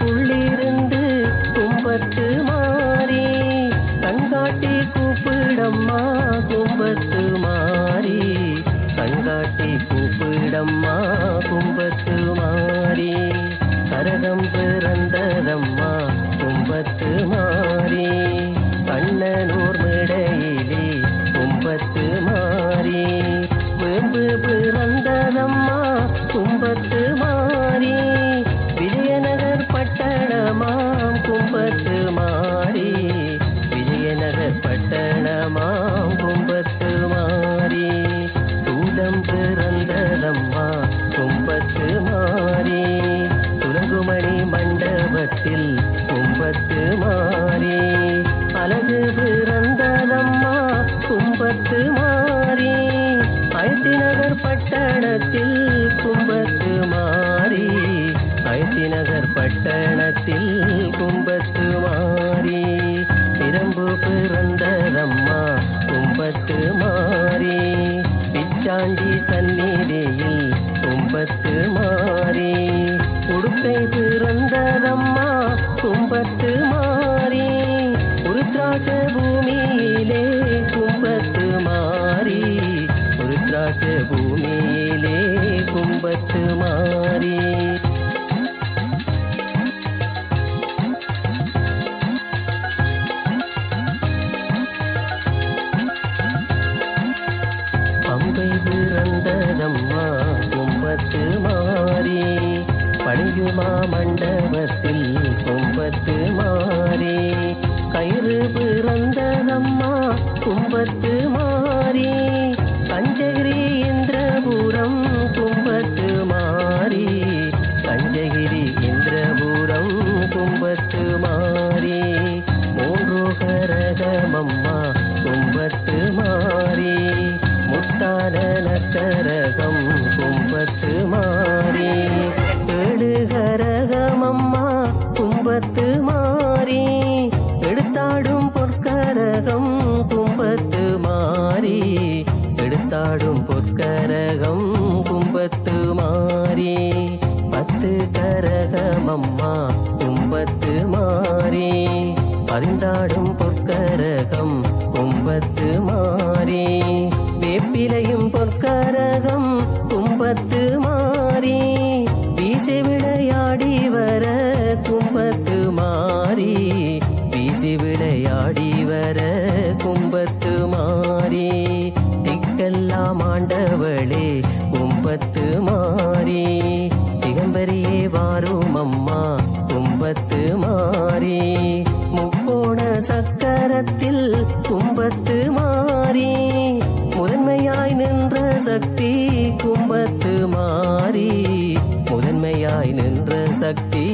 குளிர மாறி எடுத்தாடும் பொற்கரகம் கும்பத்து மாறி எடுத்தாடும் பொற்கரகம் கும்பத்து மாறி பத்து கரகமம்மா கும்பத்து மாறி பரிந்தாடும் பொற்கரகம் கும்பத்து மாறி வேப்பிலையும் பொற்கரகம் கும்பத்து மாறி. கும்பத்து மாறி திகம்பரியே வாரும் அம்மா கும்பத்து மாறி. முக்கோண சக்கரத்தில் கும்பத்து மாறி முதன்மையாய் நின்ற சக்தி கும்பத்து மாறி. முதன்மையாய் நின்ற சக்தி